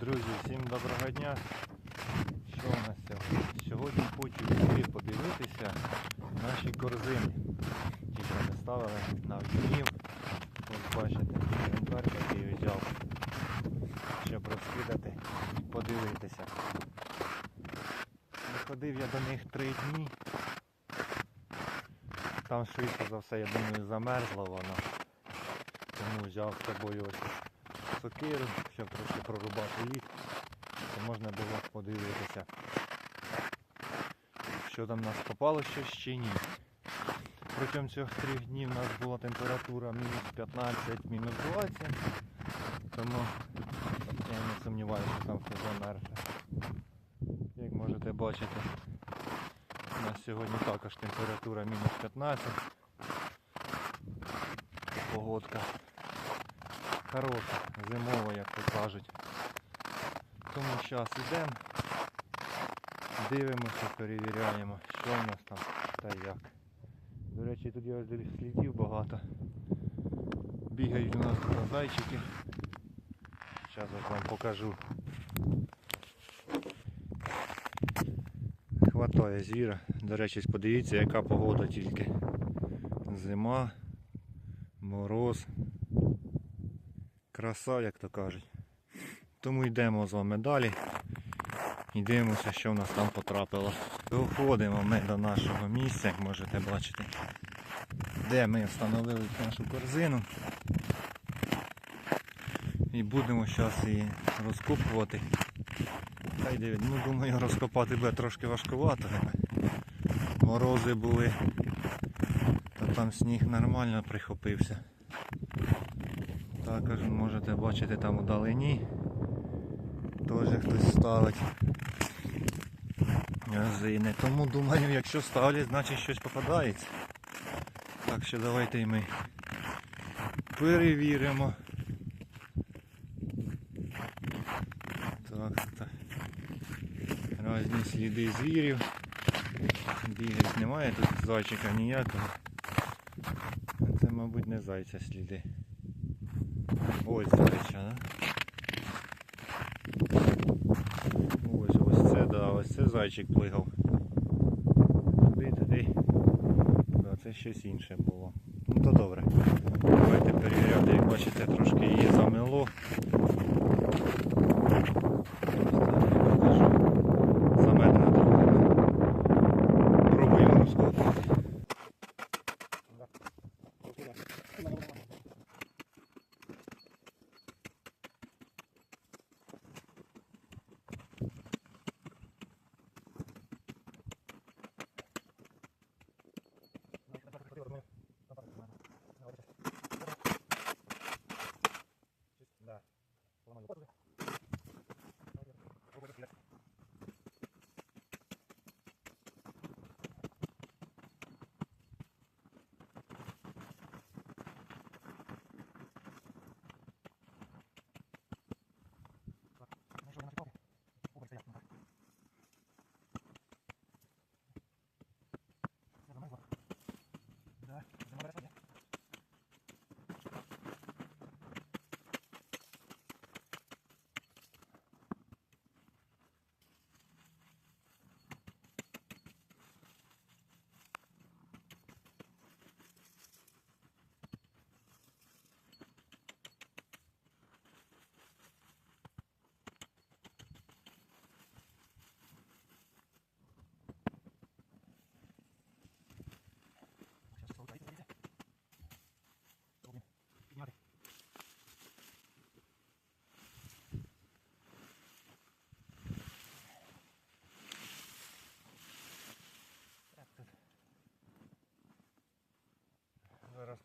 Друзі, всім доброго дня. Що у нас сьогодні? Сьогодні хочу йти подивитися наші корзини. Ті, що ми ставили на в'юнів. Ось бачите, янтар який взяв, щоб розкидати подивитися. Не ходив я до них три дні. Там швидко за все, я думаю, замерзло воно. Тому взяв з собою ось сокиру, щоб трошки прорубати лід, то можна було подивитися, що там нас попало щось чи ні. Протягом цих трьох днів у нас була температура мінус 15, мінус 20, тому я не сумніваюся, що там хтось замерзне. Як можете бачити, у нас сьогодні також температура мінус 15. Погодка хороша, зимова, як то кажуть. Тому зараз йдемо, дивимося, перевіряємо, що в нас там та як. До речі, тут я слідів багато. Бігають у нас тут зайчики. Зараз вам покажу. Хватає звіра. До речі, подивіться, яка погода тільки. Зима, мороз. Краса, як то кажуть. Тому йдемо з вами далі і дивимося, що в нас там потрапило. Доходимо ми до нашого місця, як можете бачити, де ми встановили нашу корзину. І будемо зараз її розкопувати. Та й дивіться, ну думаю, розкопати буде трошки важкувато. Морози були, то там сніг нормально прихопився. Також можете бачити там удалині. Теж хтось ставить резини. Тому думаю, якщо ставлять, значить щось попадається. Так що давайте і ми перевіримо. Так, так. Різні сліди звірів. Бігать немає тут зайчика ніякого. Це, мабуть, не зайця сліди. Ось зайча, да? Ось ось це, да, ось це зайчик плигав. Туди, туди. Да, це щось інше було. Ну то добре. Давайте перевіряти, як бачите, трошки її замело. Заметно трохи. Пробуємо розкопати.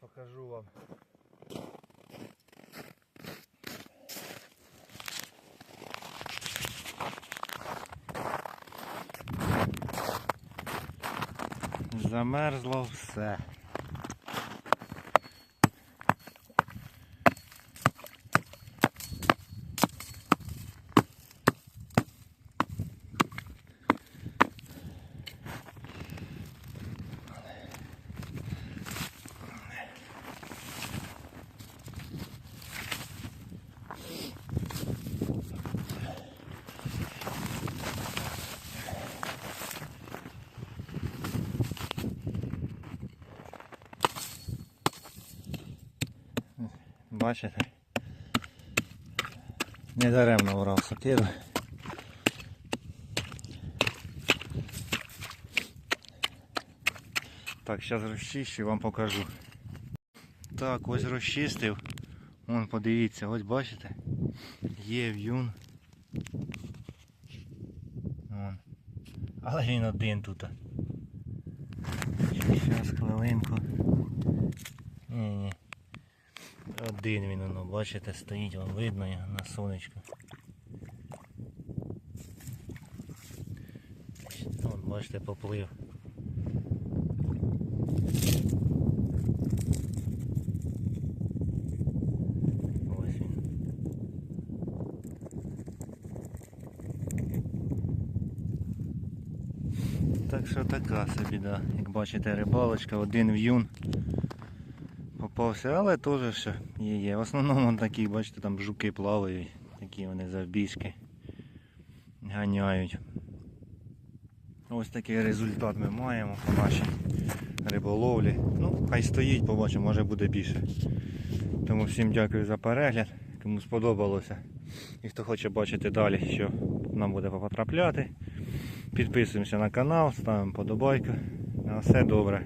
Покажу вам. Замерзло все. Бачите? Не даремно брав сокиру. Так, зараз розчищу, вам покажу. Так, ось розчистив. Вон, подивіться, ось бачите? Є в'юн. Вон. Але він один тут. Зараз хвилинку. Ні, ні. Один він, воно, бачите, стоїть, вон видно на сонечку. Вон, бачите, поплив. Ось він. Так що така собі, да. Як бачите, рибалочка, один в'юн попався, але теж ще є є. В основному такі, бачите, там жуки плавають, такі вони завбіжки ганяють. Ось такий результат ми маємо по нашій риболовлі. Ну, хай стоїть, побачимо, може буде більше. Тому всім дякую за перегляд. Кому сподобалося. І хто хоче бачити далі, що нам буде потрапляти. Підписуємося на канал, ставимо подобайку. На все добре.